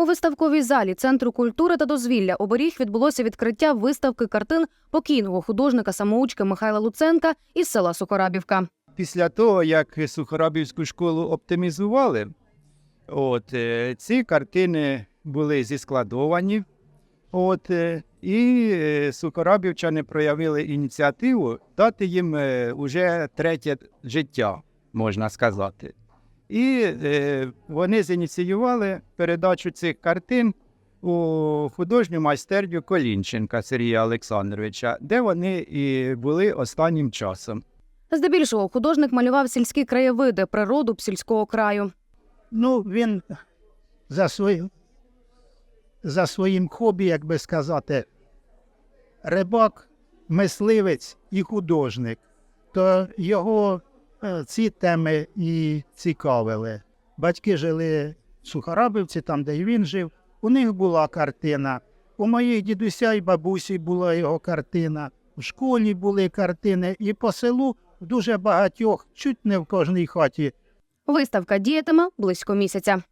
У виставковій залі Центру культури та дозвілля оберіг відбулося відкриття виставки картин покійного художника самоучки Михайла Луценка із села Сухорабівка. Після того, як Сухорабівську школу оптимізували, от, е, ці картини були зіскладовані. От, е, і е, сухорабівчани проявили ініціативу дати їм уже третє життя, можна сказати. І е, вони зініціювали передачу цих картин у художню майстерню Колінченка Сергія Олександровича, де вони і були останнім часом. Здебільшого художник малював сільські краєвиди, природу б сільського краю. Ну, він за, свої, за своїм хобі, як би сказати, рибак, мисливець і художник, то його ці теми і цікавили. Батьки жили в Сухарабівці, там, де він жив. У них була картина. У моїх дідуся і бабусі була його картина. В школі були картини, і по селу в дуже багатьох, чуть не в кожній хаті Виставка діятиме близько місяця.